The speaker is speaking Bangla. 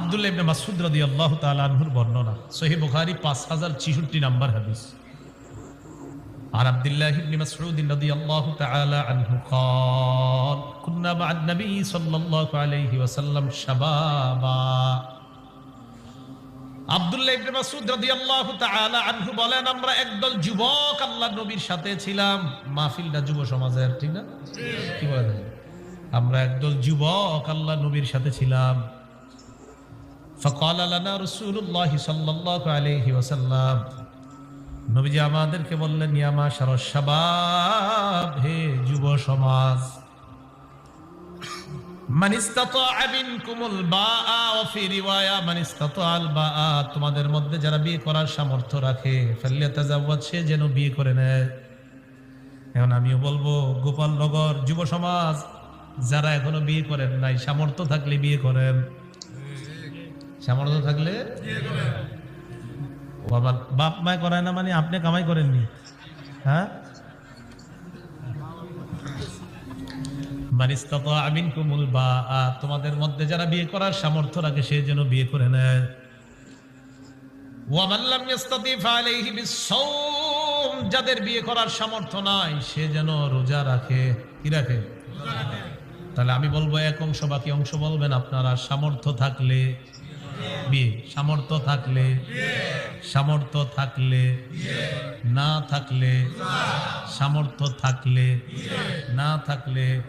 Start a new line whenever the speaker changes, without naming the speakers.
আব্দুল্লাহ ইবনে মাসউদ রাদিয়াল্লাহু তাআলা আনহুর বর্ণনা সহিহ বুখারী 5066 নাম্বার হাদিস عن عبد الله بن مسعود رضي الله تعالى عنه قال كنا مع النبي صلى الله عليه وسلم شبابا আব্দুল্লাহ ইবনে মাসউদ রাদিয়াল্লাহু তাআলা আনহু বলেন আমরা একদল যুবক আল্লাহর নবীর সাথে ছিলাম মাহফিলটা যুব সমাজের ঠিক না কি বলেন আমরা একদল যুবক আল্লাহ নবীর সাথে ছিলাম ফকাল আলানা রসুল্লাহ সাল্লাহ আলহি ওসাল্লাম নবীজি আমাদেরকে বললেন ইয়ামা সরসাবাব হে যুব সমাজ তোমাদের মধ্যে যারা বিয়ে করার সামর্থ্য রাখে সে যেন বিয়ে করে নেয়। এখন আমিও বলব, গোপালনগর যুব সমাজ, যারা এখনও বিয়ে করেন নাই, সামর্থ্য থাকলে বিয়ে করেন। সামর্থ্য থাকলে? আবার বাপ মায় করায় না মানে আপনি কামাই করেননি? হ্যাঁ? তোমাদের মধ্যে যারা বিয়ে করার সামর্থ্য রাখে, সে যেন বিয়ে করে নেয়। যাদের বিয়ে করার সামর্থ্য নাই, সে যেন রোজা রাখে। কি রাখে? তাহলে আমি বলব এক অংশ, বাকি অংশ বলবেন আপনারা সামর্থ্য থাকলে। বিয়ে সামর্থ্য থাকলে। সামর্থ্য থাকলে। না থাকলে। সামর্থ্য থাকলে। না থাকলে।